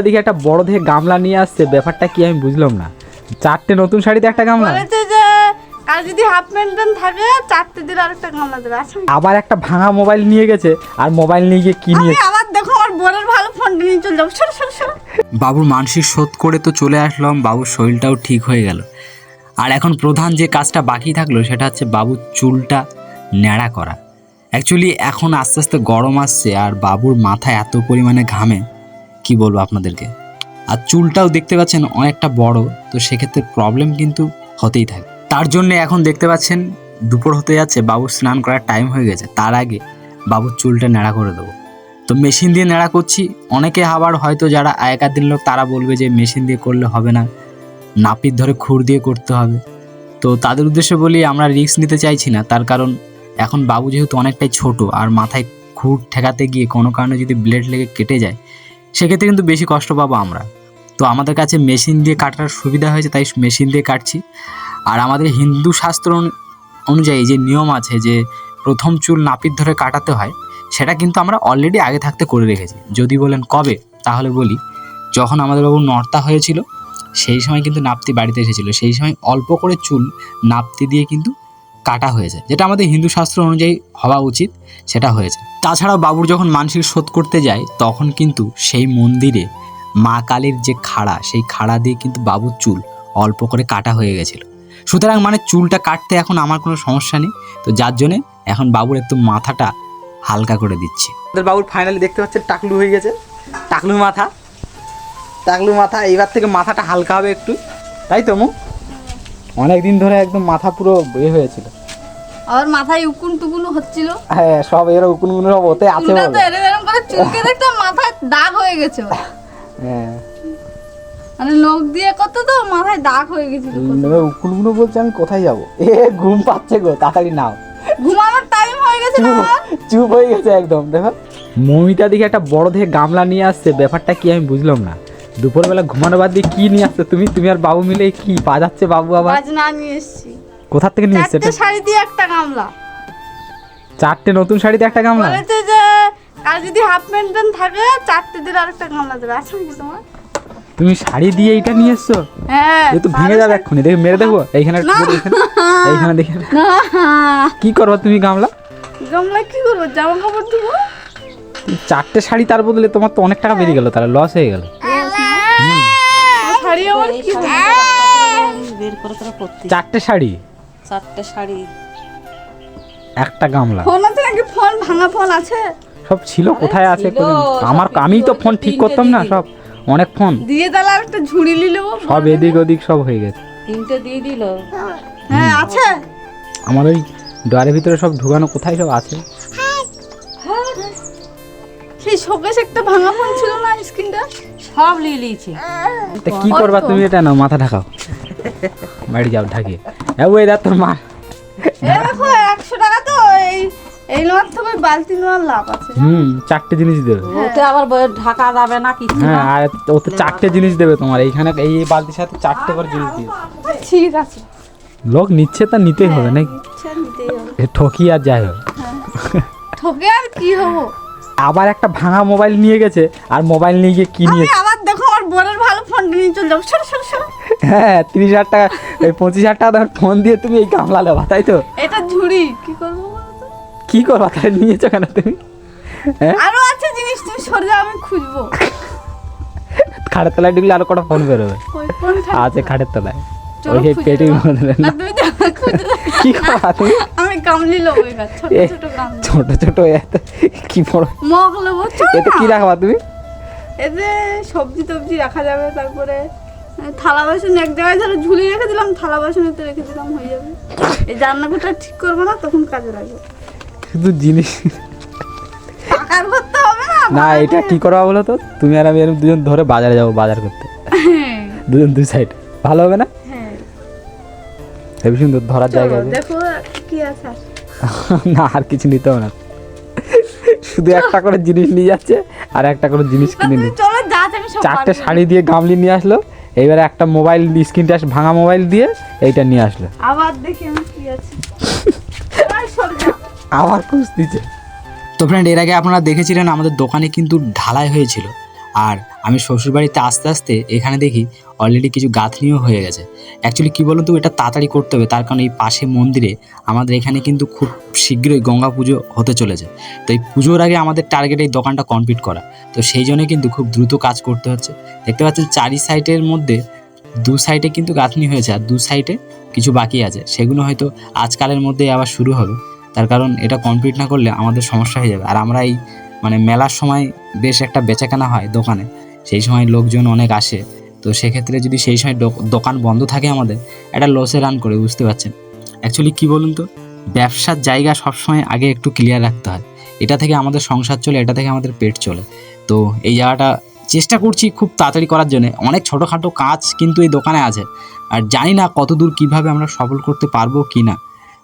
এদিকে একটা বড় থেকে গামলা নিয়ে আসছে ব্যাপারটা কি আমি বুঝলাম না। চারটে নতুন শাড়িতে একটা গামলা? বলেছে যে আর যদি হাফ প্যান্ট থাকে চারটে দিন আরেকটা গামলা দেবে। আচ্ছা আবার একটা ভাঙা মোবাইল নিয়ে গেছে আর মোবাইল নিয়ে গিয়ে কি নিয়ে আবার দেখো আমার বোনের ভালো ফোনটা নিয়ে চলে যাব। সরো সরো সরো। বাবুর মানসিক শোধ করে তো চলে আসলাম বাবুর শরীরটাও ঠিক হয়ে গেল। আর এখন প্রধান যে কাজটা বাকি থাকল সেটা হচ্ছে বাবুর চুলটা ন্যাড়া করা। অ্যাকচুয়ালি এখন আস্তে আস্তে গরম আসছে আর বাবুর মাথায় এত পরিমাণে ঘামে কি বলব আপনাদেরকে? আর চুলটাও দেখতে পাচ্ছেন অনেকটা বড়, তো সেক্ষেত্রে প্রবলেম কিন্তু হতেই থাকে। তার জন্য এখন দেখতে পাচ্ছেন, দুপুর হতে যাচ্ছে বাবুর স্নান করার টাইম হয়ে গেছে। তার আগে বাবুর চুলটা নেড়া করে দেবো। তো মেশিন দিয়ে নেড়া করছি। অনেকে আবার হয়তো যারা আগেকার দিন লোক, তারা বলবে যে মেশিন দিয়ে করলে হবে না। নাপিত ধরে খুর দিয়ে করতে হবে। তো তাদের উদ্দেশ্যে বলি, আমরা রিস্ক নিতে চাইছি না। তার কারণ, এখন বাবু যেহেতু অনেকটাই ছোট, আর মাথায় খুর ঠেকাতে গিয়ে কোনো কারণে যদি ব্লেড লেগে কেটে যায় সেক্ষেত্রে কিন্তু বেশি কষ্ট পাবো আমরা। তো আমাদের কাছে মেশিন দিয়ে কাটার সুবিধা হয়েছে, তাই মেশিন দিয়ে কাটছি। আর আমাদের হিন্দু শাস্ত্র অনু- অনুযায়ী যে নিয়ম আছে যে প্রথম চুল নাপিত ধরে কাটাতে হয়, সেটা কিন্তু আমরা অলরেডি আগে থাকতে করে রেখেছি। যদি বলেন কবে, তাহলে বলি, যখন আমাদের বাবু নর্তা হয়েছিল, সেই সময় কিন্তু নাপতি বাড়িতে এসেছিল। সেই সময় অল্প করে চুল নাপতি দিয়ে কিন্তু কাটা হয়েছে। যেটা আমাদের হিন্দু শাস্ত্র অনুযায়ী হওয়া উচিত, সেটা হয়েছে। তাছাড়াও বাবুর যখন মানসিক শোধ করতে যায় তখন কিন্তু সেই মন্দিরে মা কালীর যে খাড়া সেই খাড়া দিয়ে কিন্তু বাবুর চুল অল্প করে কাটা হয়ে গেছিল। সুতরাং মানে চুলটা কাটতে এখন আমার কোনো সমস্যা নেই। তো যার জন্যে এখন বাবুর একটু মাথাটা হালকা করে দিচ্ছি। আমাদের বাবুর ফাইনালি দেখতে পাচ্ছেন টাকলু হয়ে গেছে। টাকলু মাথা। টাকলু মাথা এইবার থেকে মাথাটা হালকা হবে একটু। তাই তো মু? অনেক দিন ধরে একদম মাথা পুরো এ হয়েছিল। আবার মাথায় উকুন টুকুন হচ্ছিল। হ্যাঁ সব এর উকুন উকুনগুলো সব ওতে আছে তো বলে এরম এরম করে চুলকে দেখতাম মাথায় দাগ হয়ে গেছে ওর। হ্যাঁ। মানে নখ দিয়ে কত তো মাথায় দাগ হয়ে গেছিল উকুনগুলো বলছে আমি কোথায় যাব? এ ঘুম পাচ্ছে গো তাড়াতাড়ি নাও। ঘুমানোর টাইম হয়ে গেছে না চুপ হয়ে গেছে একদম দেখো। মমিতা দিকে একটা বড় দেখে গামলা নিয়ে আসছে ব্যাপারটা কি আমি বুঝলাম না। দুপুরবেলা ঘুমানো বাদ দিয়ে কি নিয়ে আসছে তুমি? তুমি আর বাবু মিলে কি বাজাচ্ছে বাবু আবার? বাজনা নিয়ে এসেছি। কোথা থেকে নিয়ে এসছে চারটে এটা? শাড়ি দিয়ে একটা গামলা। চারটে নতুন শাড়িতে একটা গামলা? বলেছে যে আর যদি হাফ প্যান্ট থাকে চারটে দিন আরেকটা গামলা দেবে। আছে নাকি তোমার তুমি শাড়ি দিয়ে এইটা নিয়ে এসছো? হ্যাঁ এ তো ভেঙে যাবে এক্ষুনি। দেখে মেরে দেখব এইখানে এইখানে দেখে না। কি করব তুমি গামলা? গামলা কি করব? জামা কাপড় তুমি চারটে শাড়ি তার বদলে তোমার তো অনেক টাকা বেরিয়ে গেল তাহলে লস হয়ে গেল। শাড়ি আমার কি বের করে পরতে চারটে শাড়ি? চারটে শাড়ি। একটা গামলা। ফোন আছে নাকি ফোন ভাঙা ফোন আছে? সব ছিল কোথায় আছে আমার আমি তো ফোন ঠিক করতাম না সব অনেক ফোন। দিয়ে আর একটা ঝুড়ি নিলে সব এদিক ওদিক সব হয়ে গেছে। তিনটে দিয়ে দিল। হ্যাঁ আছে। আমার ওই ডয়ারের ভিতরে সব ঢুকানো কোথায় সব আছে? সেই শোকেশ একটা ভাঙা ফোন ছিল না স্ক্রিনটা? সব নিয়ে নিয়েছে। তা কি করবা তুমি এটা নাও মাথা ঢাকাও। বাড়ি যাও ঢাকিয়ে হ্যাঁ ওই দেখ তোর মা। এ দেখো একশো টাকা তো এই এই নোয়ার থেকে ওই বালতি নোয়ার লাভ আছে হুম চারটে জিনিস দেবে। ওতে আবার ঢাকা যাবে না কিছু হ্যাঁ আর ও তো চারটে জিনিস দেবে তোমার। এইখানে এই বালতির সাথে চারটে করে জিনিস দিবে। ঠিক আছে। লোক নিচ্ছে তা নিতেই হবে নাকি? নিতেই হবে। এ ঠকি আর যাই হোক। ঠকে আর কি হব? আবার একটা ভাঙা মোবাইল নিয়ে গেছে আর মোবাইল নিয়ে গিয়ে কি নিয়ে আবার দেখো আমার বোনের ভালো ফোনটা নিয়ে চলে যাব। সরো সরো সরো। হ্যাঁ তিরিশ হাজার টাকা এই পঁচিশ হাজার টাকা তোমার ফোন দিয়ে তুমি এই গামলা নেবা তাই তো? এটা ঝুড়ি কি করব কি করবা তাহলে নিয়েছো কেন তুমি? হ্যাঁ? আরও আছে জিনিস তুমি সরে যাও আমি খুঁজবো। খাটের তলায় ঢুকলে আরও কটা ফোন বেরোবে। আছে খাটের তলায়। ওই দেবো। খুঁজে দাও। কি করবা তুমি? আমি গামলি লোবো ছোট ছোট গামলি। ছোট ছোট এত কি বড়? মগ লোবো এতে কি রাখবা তুমি? এতে সবজি টবজি রাখা যাবে তারপরে থালা বাসন এক জায়গায় ধরো ঝুলি রেখে দিলাম থালা বাসন এতে রেখে দিলাম হয়ে যাবে। এই রান্নাঘরটা ঠিক করব না তখন কাজে লাগবে। শুধু জিনিস টাকার করতে হবে না না এটা কি করবা বলো তো তুমি আর আমি এরকম দুজন ধরে বাজারে যাব বাজার করতে। হ্যাঁ, দুজন দুই সাইড ভালো হবে না? হ্যাঁ। হেবি সুন্দর ধরার জায়গা আছে। দেখো কি আছে না আর কিছু নিতে হবে না। শুধু একটা করে জিনিস নিয়ে যাচ্ছে আর একটা করে জিনিস কিনে নিচ্ছে। চারটে শাড়ি দিয়ে গামলি নিয়ে আসলো এইবারে একটা মোবাইল স্ক্রিন টাচ ভাঙা মোবাইল দিয়ে এইটা নিয়ে আসলো। আবার দেখি আমি কি আছে। আবার সরে যাও। আবার খুঁজ দিচ্ছে। তো ফ্রেন্ড এর আগে আপনারা দেখেছিলেন আমাদের দোকানে কিন্তু ঢালাই হয়েছিল। আর আমি শ্বশুরবাড়িতে আস্তে আস্তে এখানে দেখি অলরেডি কিছু গাঁথনিও হয়ে গেছে। অ্যাকচুয়ালি কী বলুন তো, এটা তাড়াতাড়ি করতে হবে, তার কারণ এই পাশে মন্দিরে আমাদের এখানে কিন্তু খুব শীঘ্রই গঙ্গা পুজো হতে চলেছে। তো এই পুজোর আগে আমাদের টার্গেট এই দোকানটা কমপ্লিট করা। তো সেই জন্য কিন্তু খুব দ্রুত কাজ করতে হচ্ছে। দেখতে পাচ্ছেন চারি সাইডের মধ্যে দু সাইডে কিন্তু গাঁথনি হয়েছে, আর দু সাইডে কিছু বাকি আছে। সেগুলো হয়তো আজকালের মধ্যে আবার শুরু হবে। তার কারণ এটা কমপ্লিট না করলে আমাদের সমস্যা হয়ে যাবে। আর আমরা এই মানে মেলার সময় বেশ একটা বেচাকেনা হয় দোকানে। সেই সময় লোকজন অনেক আসে। তো সেক্ষেত্রে যদি সেই সময় দোকান বন্ধ থাকে আমাদের, একটা লসে রান করে, বুঝতে পারছেন? অ্যাকচুয়ালি কী বলুন তো? ব্যবসার জায়গা সবসময় আগে একটু ক্লিয়ার রাখতে হয়। এটা থেকে আমাদের সংসার চলে, এটা থেকে আমাদের পেট চলে। তো এই জায়গাটা চেষ্টা করছি খুব তাড়াতাড়ি করার জন্য। অনেক ছোটোখাটো কাজ কিন্তু এই দোকানে আছে। আর জানি না কতদূর কীভাবে আমরা সফল করতে পারব কি না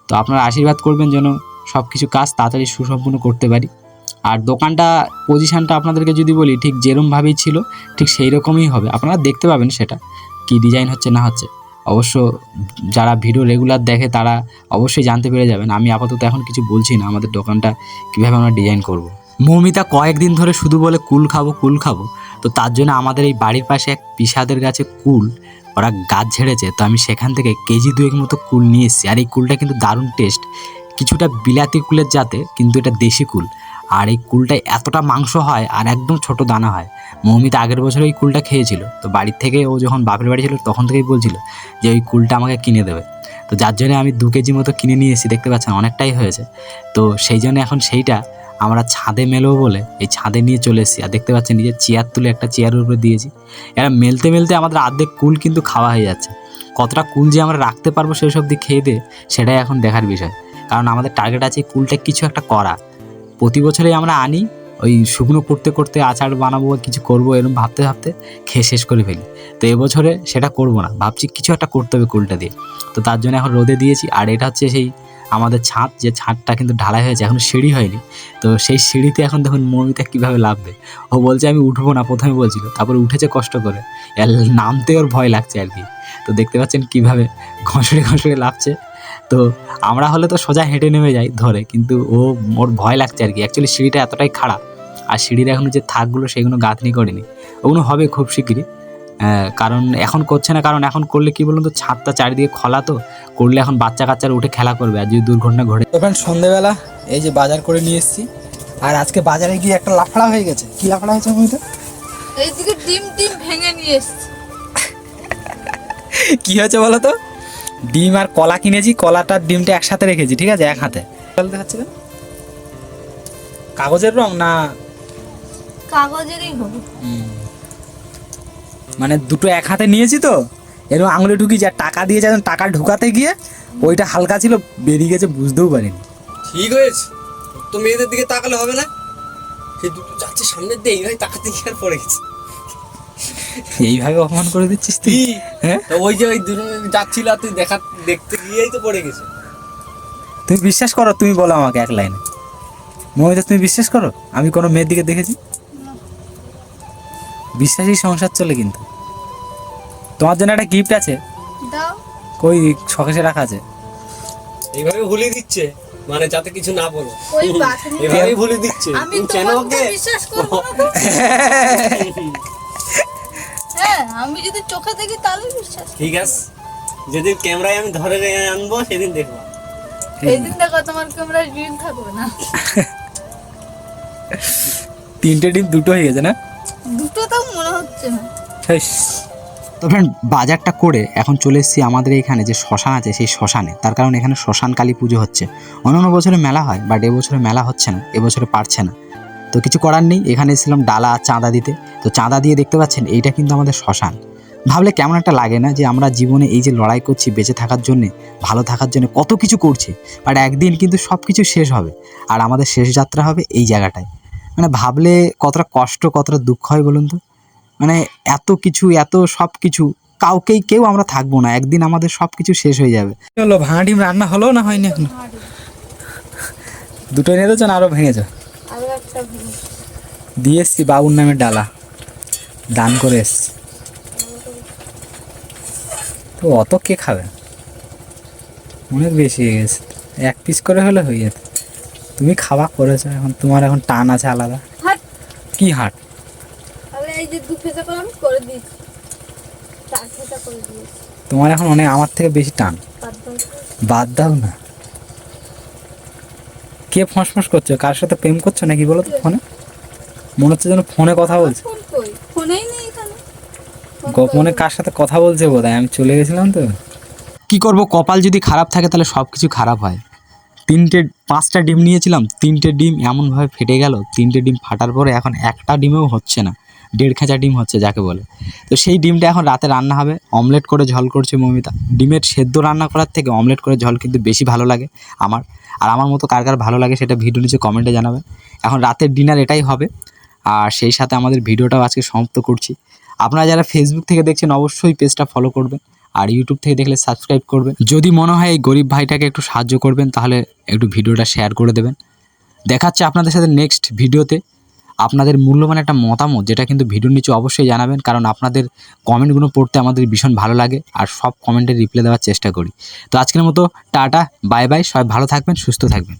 তো আপনারা আশীর্বাদ করবেন যেন সব কিছু কাজ তাড়াতাড়ি সুসম্পন্ন করতে পারি। আর দোকানটা পজিশানটা আপনাদেরকে যদি বলি, ঠিক যেরমভাবেই ছিল, ঠিক সেই রকমই হবে। আপনারা দেখতে পাবেন সেটা, কি ডিজাইন হচ্ছে না হচ্ছে। অবশ্য যারা ভিডিও রেগুলার দেখে, তারা অবশ্যই জানতে পেরে যাবেন। আমি আপাতত এখন কিছু বলছি না, আমাদের দোকানটা কীভাবে আমরা ডিজাইন করব। মৌমিতা কয়েকদিন ধরে শুধু বলে, কুল খাব কুল খাব। তো তার জন্য আমাদের এই বাড়ির পাশে এক পিসাদের গাছে কুল, ওরা গাছ ঝেড়েছে। তো আমি সেখান থেকে কেজি দুয়েক মতো কুল নিয়ে এসেছি। আর এই কুলটা কিন্তু দারুণ টেস্ট কিছুটা বিলাতি কুলের জাতে, কিন্তু এটা দেশি কুল। আর এই কুলটায় এতটা মাংস হয় আর একদম ছোট দানা হয়। মৌমিতা আগের বছর ওই কুলটা খেয়েছিল। তো বাড়ির থেকে ও যখন বাপের বাড়ি ছিল তখন থেকেই বলছিল যে ওই কুলটা আমাকে কিনে দেবে। তো যার জন্য আমি দু কেজি মতো কিনে নিয়ে এসেছি, দেখতে পাচ্ছেন অনেকটাই হয়েছে। তো সেই জন্য এখন সেইটা আমরা ছাদে মেলবো বলে এই ছাদে নিয়ে চলে এসেছি। আর দেখতে পাচ্ছেন নিজের চেয়ার তুলে একটা চেয়ারের উপরে দিয়েছি। এরা মেলতে মেলতে আমাদের অর্ধেক কুল কিন্তু খাওয়া হয়ে যাচ্ছে। কতটা কুল যে আমরা রাখতে পারব সেই সব দিক খেয়ে দিয়ে সেটাই এখন দেখার বিষয়। কারণ আমাদের টার্গেট আছে কুলটা কিছু একটা করা। প্রতি বছরেই আমরা আনি, ওই শুকনো করতে করতে আচার বানাবো, কিছু করব এরকম ভাবতে ভাবতে খেয়ে শেষ করে ফেলি। তো এবছরে সেটা করব না, ভাবছি কিছু একটা করতে হবে কুলটা দিয়ে। তো তার জন্য এখন রোদে দিয়েছি, আর এটা হচ্ছে সেই আমাদের ছাদ, যে ছাদটা কিন্তু ঢালাই হয়েছে, এখন সিঁড়ি হয়নি। তো সেই সিঁড়িতে এখন দেখুন মমিতা কীভাবে লাভবে ও বলছে, আমি উঠবো না, প্রথমে বলছিল, তারপরে উঠেছে কষ্ট করে। নামতে ওর ভয় লাগছে আর কি। তো দেখতে পাচ্ছেন কীভাবে ঘষড়ে ঘষড়ে লাভছে তো আমরা হলে তো সোজা হেঁটে নেমে যাই ধরে কিন্তু ও ওর ভয় লাগছে আর কি। অ্যাকচুয়ালি সিঁড়িটা এতটাই খারাপ আর সিঁড়ির এখনও যে থাকগুলো সেগুলো গাঁথনি করেনি। ওগুলো হবে খুব শিগগিরই। কারণ এখন করছে না কারণ এখন করলে কি বলুন তো ছাদটা চারিদিকে খোলা তো করলে এখন বাচ্চা কাচ্চারা উঠে খেলা করবে আর যদি দুর্ঘটনা ঘটে তখন সন্ধেবেলা এই যে বাজার করে নিয়ে এসেছি আর আজকে বাজারে গিয়ে একটা লাফড়া হয়ে গেছে। কি লাফড়া হয়েছে মমিতা এইদিকে ডিম টিম ভেঙে নিয়ে এসছি। কি হয়েছে বলো তো ডিম আর কলা কিনেছি কলাটার ডিমটা একসাথে রেখেছি ঠিক আছে? এক হাতে। কাগজের রং না? কাগজেরই হবে মানে দুটো এক হাতে নিয়েছি তো এরকম আঙুলে ঢুকিয়েছি আর টাকা দিয়েছে এখন টাকা ঢুকাতে গিয়ে ওইটা হালকা ছিল বেরিয়ে গেছে বুঝতেও পারিনি। ঠিক হয়েছে। তো মেয়েদের দিকে তাকালে হবে না? সে দুটো যাচ্ছে সামনের দিয়ে এইভাবে তাকাতে গিয়ে আর পড়ে গেছে। এইভাবে অপমান করে দিচ্ছিস তুই? হ্যাঁ? ওই যে ওই যাচ্ছিল তুই দেখা দেখতে গিয়েই তো পড়ে গেছে। তুমি বিশ্বাস করো তুমি বলো আমাকে এক লাইনে। মমিতা তুমি বিশ্বাস করো? আমি কোনো মেয়ের দিকে দেখেছি? বিশ্বাসী সংসার চলে কিন্তু। তোমার জন্য একটা গিফট আছে। দাও। কই শখেসে রাখা আছে? এইভাবে ভুলে দিচ্ছে? মানে যাতে কিছু না বলো। ওই ভুলে দিচ্ছে। ওকে? বিশ্বাস করব? হ্যাঁ আমি যদি চোখে দেখি তাহলে বিশ্বাস ঠিক আছে। যেদিন ক্যামেরায় আমি ধরে আনব সেদিন দেখব। এই দিন দেখো তোমার ক্যামেরায় রিল থাকবে না। তিনটে ডিম দুটো হয়ে গেছে না? দুটো তো মনে হচ্ছে না। তো ফ্রেন্ড বাজারটা করে এখন চলে এসেছি আমাদের এখানে যে শ্মশান আছে সেই শ্মশানে। তার কারণ এখানে শ্মশান কালী পুজো হচ্ছে। অন্যান্য বছরে মেলা হয় বাট এবছরে মেলা হচ্ছে না এবছরে পারছে না। তো কিছু করার নেই, এখানে এসেছিলাম ডালা চাঁদা দিতে। তো চাঁদা দিয়ে দেখতে পাচ্ছেন, এইটা কিন্তু আমাদের শ্মশান। ভাবলে কেমন একটা লাগে না যে আমরা জীবনে এই যে লড়াই করছি বেঁচে থাকার জন্যে, ভালো থাকার জন্য কত কিছু করছি বাট একদিন কিন্তু সব কিছু শেষ হবে, আর আমাদের শেষ যাত্রা হবে এই জায়গাটায়। মানে ভাবলে কতটা কষ্ট, কতটা দুঃখ হয় বলুন তো? মানে এত কিছু, এত সব কিছু কাউকেই কেউ আমরা থাকব না, একদিন আমাদের সব কিছু শেষ হয়ে যাবে। হলো ভাঙা ডিম রান্না হলো না হয়নি এখনও? দুটো নিয়ে দেছো না আরও ভেঙেছ আর একটা ভুল। দিয়ে এসছি বাবুর নামে ডালা। দান করে এসছি। তো অত কে খাবে? অনেক বেশি হয়ে গেছে। এক পিস করে হলে হয়ে যেত। তুমি খাওয়া করেছ এখন তোমার এখন টান আছে আলাদা। কি হাট? তোমার এখন অনেক আমার থেকে বেশি টান। বাদ দাও না। কে ফসফস করছ? কার সাথে প্রেম করছ নাকি বলো তো ফোনে? মনে হচ্ছে যেন ফোনে কথা বলছে। ফোন কই? ফোনেই নেই এখানে। ফোন গোপনে কার সাথে কথা বলছে বোধ আমি চলে গেছিলাম তো। কি করব? কপাল যদি খারাপ থাকে তাহলে সব কিছু খারাপ হয়। তিনটে পাঁচটা ডিম নিয়েছিলাম। তিনটে ডিম এমনভাবে ফেটে গেল। তিনটে ডিম ফাটার পরে এখন একটা ডিমেও হচ্ছে না। দেড় খেঁচা ডিম হচ্ছে যাকে বলে। তো সেই ডিমটা এখন রাতে রান্না হবে। অমলেট করে ঝল করছে মমিতা। ডিমের সেদ্ধ রান্না করার থেকে অমলেট করে ঝল কিন্তু বেশি ভালো লাগে। আমার আর আমার মতো কার কার ভালো লাগে সেটা ভিডিও নিচে কমেন্টে জানাবে। এখন রাতের ডিনার এটাই হবে। আর সেই সাথে আমাদের ভিডিওটাও আজকে সমাপ্ত করছি। আপনারা যারা ফেসবুক থেকে দেখছেন, অবশ্যই পেজটা ফলো করবেন। আর ইউটিউব থেকে দেখলে সাবস্ক্রাইব করবেন। যদি মনে হয় এই গরিব ভাইটাকে একটু সাহায্য করবেন, তাহলে একটু ভিডিওটা শেয়ার করে দেবেন। দেখাচ্ছে আপনাদের সাথে নেক্সট ভিডিওতে আপনাদের মূল্যবান একটা মতামত, যেটা কিন্তু ভিডিওর নিচে অবশ্যই জানাবেন, কারণ আপনাদের কমেন্টগুলো পড়তে আমাদের ভীষণ ভালো লাগে, আর সব কমেন্টের রিপ্লাই দেওয়ার চেষ্টা করি। তো আজকের মতো, টাটা, বাই বাই, সবাই ভালো থাকবেন, সুস্থ থাকবেন।